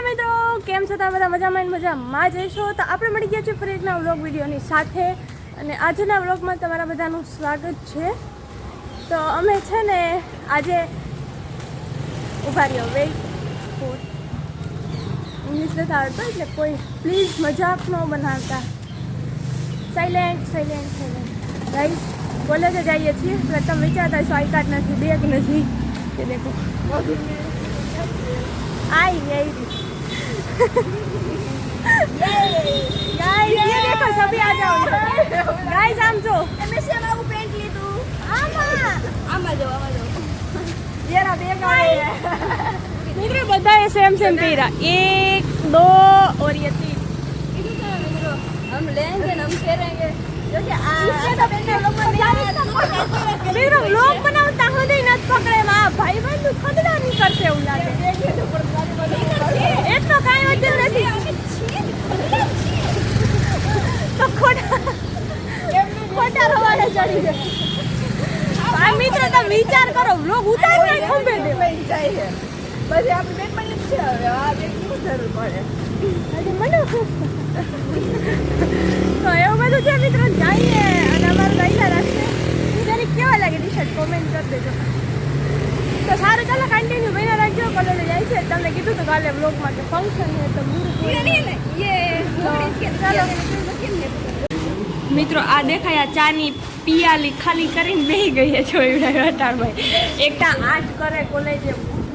નમસ્કાર મિત્રો કેમ છો? તમે બધા મજામાં મજામાં જઈશો તો આપણે મળી ગયા છીએ ફરી એકના વ્લોગ વિડીયોની સાથે. અને આજના વ્લોગમાં તમારા બધાનું સ્વાગત છે. તો અમે છે ને આજે ઊભા રહ્યો. વેટ ફૂડ ઇંગ્લિશ નથી આવડતો એટલે કોઈ પ્લીઝ મજાક ન બનાવતા. સાયલેન્ટ સાયલેન્ટ સાયલેન્ટ રાઈસ કોલેજે જઈએ છીએ. પ્રથમ વિચારતા છો આઈ કાર્ડ નથી બેગ નથી. કે દેખો. આઈ ગઈ गाइस ये देखो सभी आ जाओ गाइस आम जो એમએસસી માં હું પેન્ટ લીધું આમાં આમાં જો આમાં જો येरा बेग आए મિત્રો બધાએ સેમ સેમ પહેર્યા એક દો और ये तीन કીધું તો ને મિત્રો ને લોકો ને લોક બનાવતા સુધી નથી પકડે માં ભાઈ બંધ ખદડા નહીં કરશે એવું લાગે. એટલો કાંઈ વજન નથી. તો ખોટા ખોટા રવાડે ચડી જાય આ મિત્ર તમે વિચાર કરો વ્લોગ ઉતાર નહીં ખંભે દે જાય છે પછી આપણે બેન છે હવે આ બેન જરૂર પડે? મને તો એવું બધું છે મિત્રો જઈએ અને અમારું ગયેલા રાખશે. હું કેવા લાગે ટી શર્ટ કોમેન્ટ કરી દેજો. તો સારું ચાલો કન્ટિન્યુ બન્યા રાખજો. કોલેજ જાય છે. તમને કીધું તો કાલે બ્લોગમાં કે ફંક્શન છે તો મૂળ મિત્રો આ દેખાયા ચાની પિયાલી ખાલી કરીને બેહી ગઈ છે જોયું ભાઈ એકટા આઠ કરે કોલેજે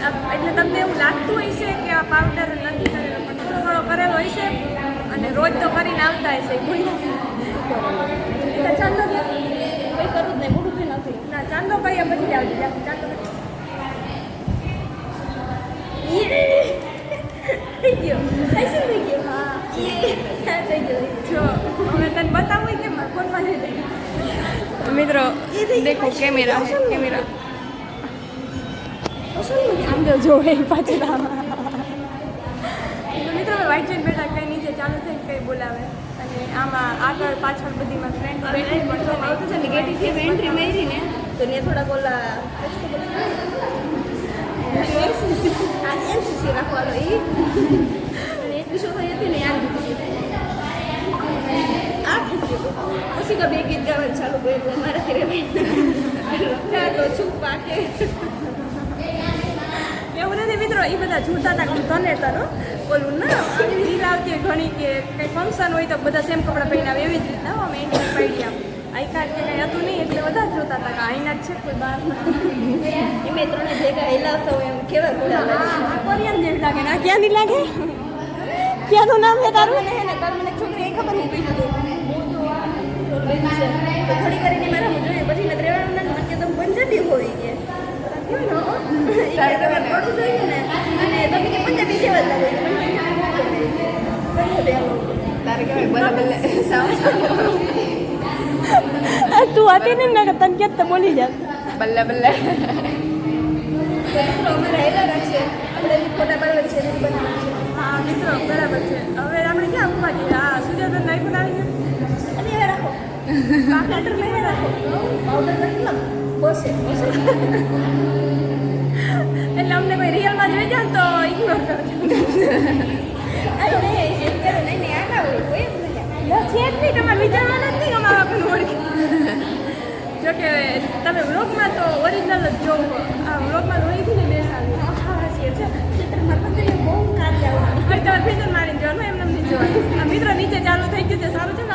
એટલે તમને એવું લાગતું હોય છે કે આ પાવડર નથી કરેલો પણ થોડો થોડો કરેલો છે અને રોજ તો કરીને આવતા હશે કોઈ. ચાંદો કંઈ કરું જ નહીં મોડું નથી. ના ચાંદો કહીએ પછી આવજો ચાંદો થઈ ગયો. થઈ ગયો? હા થઈ ગયો. જો હવે તને બતાવું કેમ? ફોનમાં જઈ મિત્રો દેખો કેમેરા કેમેરા. કેમેરા આમ જો જો એ પાછળ આમ. તો મિત્રો વાઇટ જોઈને બેઠા કઈ નીચે ચાલુ થઈ કઈ બોલાવે. અને આમાં આગળ પાછળ બધીમાં ફ્રેન્ડ પણ તો આવતું છે ને થી એન્ટ્રી મારી ને તો ને થોડાક એનસીસી રાખવાનો ઈ. અને એટલી છોકરી હતી ને આ પછી બે ગીત ગાવાનું ચાલુ કર્યું અમારા ઘરે તો છુપા કે એવું એ બધા જોતા હતા આમ તને તનો ઓલું ના આવી રીલ આવતી હોય ઘણી કે કંઈ ફંક્શન હોય તો બધા સેમ કપડાં પહેરીને આવે એવી જ રીતના. અમે એની પાડી આમ. આઈ કાર્ડ કે કંઈ હતું નહીં એટલે બધા જોતા હતા કે આઈના જ છે કોઈ બહાર એમે ત્રણે ભેગા હિલાવતા હોય એમ કેવા ઘોડા લાગે કોરિયન જેવી લાગે ને. આ ક્યાંની લાગે? ક્યાંનું નામ છે તારું? મને હે કાલ મને છોકરી એ ખબર હું કહી દીધું થોડી કરીને મારા હું જોઈએ. પછી મેં ત્રેવાણું ના મને કે તમે પંજાબી તું હતી ને ના તને ક્યાં તો બોલી જા. બલ્લે બલ્લે. રાખો. બસે એટલે અમને કોઈ રિયલમાં જોઈ જાય તો ઇગ્નોર કરજો અરે નહીં એમ કરે નહીં નહીં આ ના હોય કોઈ જ નહીં છે જ નહીં તમારે વિચારવાના જ નહીં અમારા આપણને ઓળખી જો કે તમે વ્લોગમાં તો ઓરિજિનલ જ જોવો આ વ્લોગમાં રોઈથી ને બેસાડી હા છે ચિત્રમાં મારા બહુ કાર્ય આવે તમારે ફિલ્ટર મારીને જોવાનું એમને જોવાનું આ મિત્રો નીચે ચાલુ થઈ ગયું છે સારું છે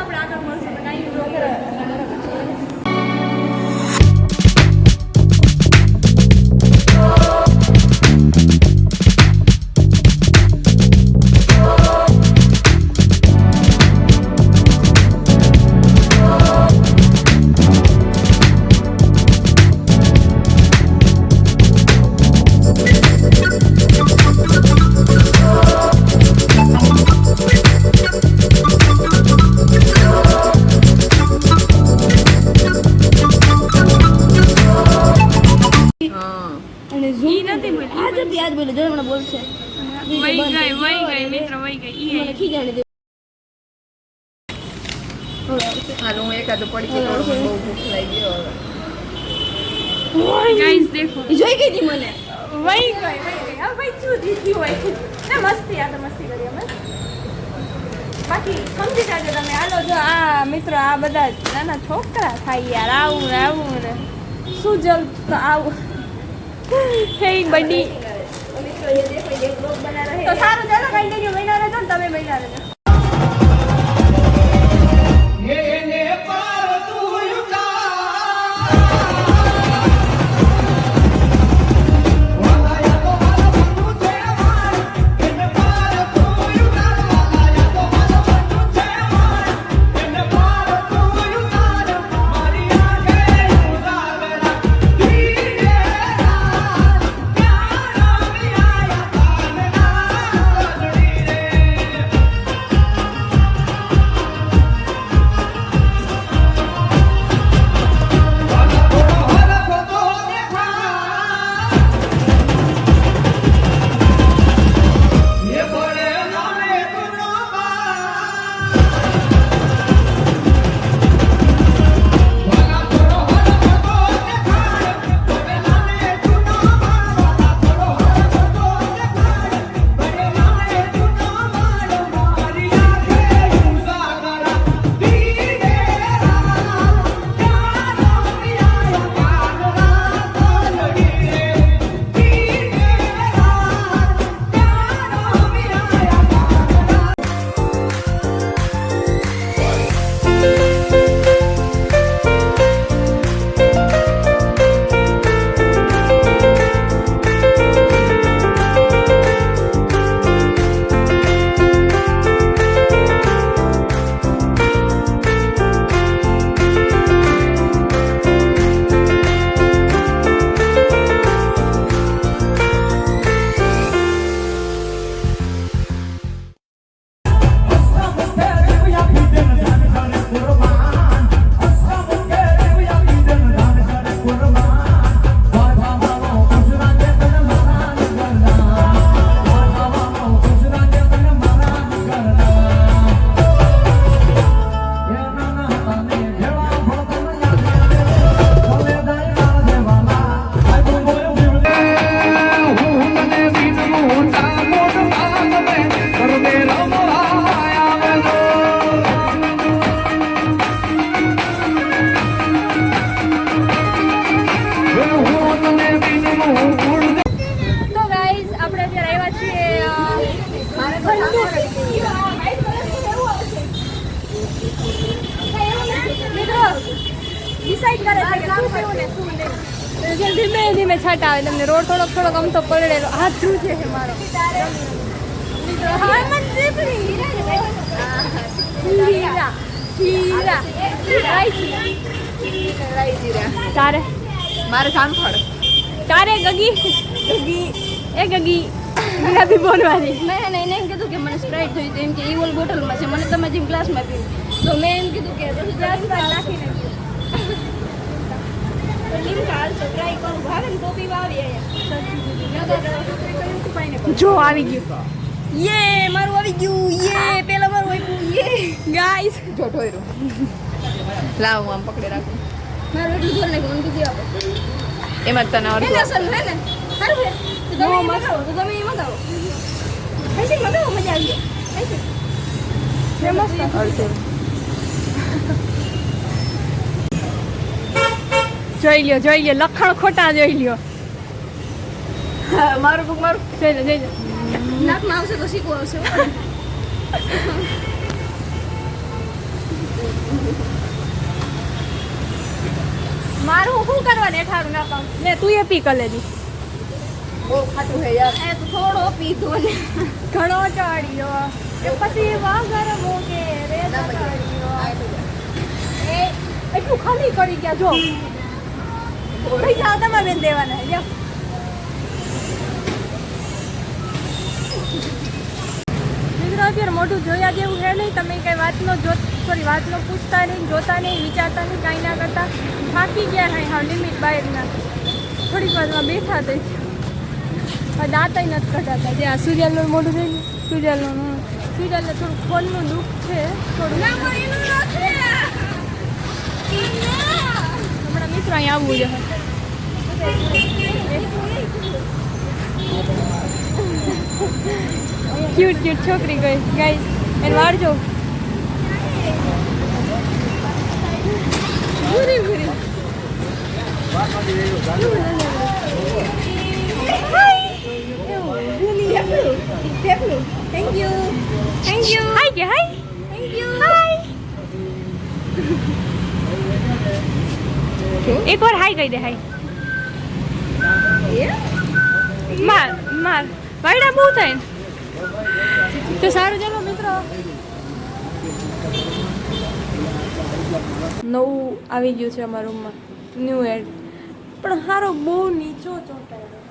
વહી ગઈ મને દે. એકાદું પડી ગઈ બહુ ભૂખ લાગી હવે. ગાઈસ દેખો. જોઈ ગઈ હતી મને? વહી ગઈ વહી ગઈ. હવે ભાઈ શું દીધી હોય ના મસ્તી આ તો મસ્તી કરી અમે. બાકી સમજી જાજો તમે. હાલો જો આ મિત્રો આ બધા નાના છોકરા થાય યાર. આવું ને આવું ને. શું જલ તો આવું. હે બડી મિત્રો ये देखो ये ब्लॉग बना रहे તો સારું ચાલો કન્ટિન્યુ મહિના રહેજો ને તમે મહિના રહેજો તો ધીમે ધીમે આવે તમને રોડ થોડોક થોડોક આમ તો પડેલો. હાથ શું છે મારો? તારે? મારે જામફળ તારે ગગી? ગગી. એ ગગી. ગુલાબી બોલવાની. મેં એને એને કીધું કે મને સ્પ્રાઇટ થયું તો એમ કે ઈ બોટલમાં છે. મને તમે જેમ ગ્લાસમાં પીવું. તો મેં એમ કીધું કે પછી ગ્લાસમાં લીમકા હાલશે ટ્રાય કરું ભાવે ને તો પીવા આવી અહીંયા જો આવી ગયું. યે મારું આવી ગયું. યે પેલા મારું આવ્યું યે ગાઈસ. જો ઢોયરું લાવ હું આમ પકડી રાખું. મારું એટલું જોર નાખ્યું મને કીધું આપો. એમાં તને અડધું. અસલ હે ને? સારું હે? તો તમે એ મંગાવો તો તમે એ મંગાવો. પૈસે મંગાવો મજા આવી જાય. પૈસે અડધું. જોઈ લ્યો જોઈ લ્યો લખણ ખોટા જોઈ લ્યો. મારું બુક મારું જોઈ લો જોઈ લો નાકમાં આવશે તો શીખવું આવશે. મારું શું કરવા નેઠારું ના કામ ને તું એ પી કર બહુ ખાટું છે યાર. એ થોડો પીધું ને ઘણો ચડ્યો. એ પછી વાગર મોકે રે ચડ્યો. એ એટલું ખાલી કરી ગયા જો. પૈસા તમારે બેન દેવાના જાઓ. મિત્રો અત્યારે મોઢું જોયા જેવું છે નહીં તમે કઈ વાતનો જો સોરી વાતનો પૂછતા નહીં જોતા નહીં વિચારતા નહીં કાંઈ ના કરતા. થાકી ગયા હા હા લિમિટ બહારના થોડીક વારમાં બેઠા થઈ. આ દાંતય નથી કઢાતા. જે આ સુજાલનું મોઢું થઈ ગયું સુજાલનું સુજાલને થોડું ફોનનું દુઃખ છે થોડું મિત્ર અહીં આવવું છે ક્યુટ ક્યુટ છોકરી ગઈ. ગાઈસ એને ભૂરી ભૂરી thank you thank you hi કે હાય થેન્ક યુ હાય એક વાર હાય કહી દે હાય માર માર. વાયડા બહુ થાય ને. તો સારું ચાલો, મિત્રો. નવું આવી ગયું છે અમારા રૂમમાં. ન્યૂ એડ પણ સારો બહુ નીચો ચોંટાડ્યો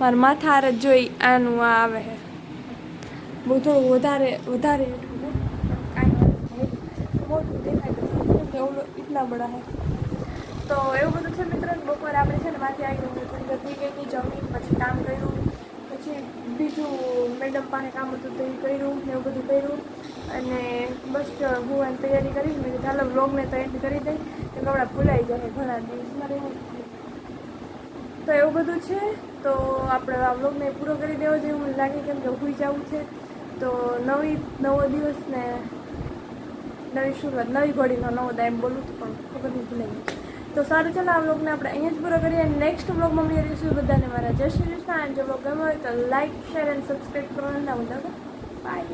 મારા માથા હારે જોઈ આનું આ આવે છે. બહુ થોડું વધારે વધારે મોટું દેખાય તો એટલા બડા હે. તો એવું બધું છે મિત્રો, બપોર આપણે છે ને માથી આવી ગયું થોડી થઈ ગઈ જમી પછી કામ કર્યું. પછી બીજું મેડમ પાસે કામ હતું તો એ કર્યું ને એવું બધું કર્યું. અને બસ હું એની તૈયારી કરી, મેં ચાલો વ્લોગને તૈયારી કરી દઈ. કે કપડાં ભૂલાઈ જાય ઘણા દિવસમાં રહેવું તો એવું બધું છે. તો આપણે આ વ્લોગને પૂરો કરી દેવો જોઈએ. મને લાગે કેમ કે ભૂઈ જવું છે. તો નવી, નવો દિવસ ને નવી શરૂઆત નવી ઘડીનો નવો એમ બોલું તો પણ ખબર નહીં ભૂલાઈ તો સારું, ચાલો આ વ્લોગને આપણે અહીંયા જ પૂરો કરીએ. નેક્સ્ટ વ્લોગમાં મળી રહીશું. બધાને મારા જય શ્રી કૃષ્ણ. અને જો બ્લોગ ગમ્યો હોય તો લાઇક શેર એન્ડ સબસ્ક્રાઈબ કરવાનું ના ભૂલતા બાય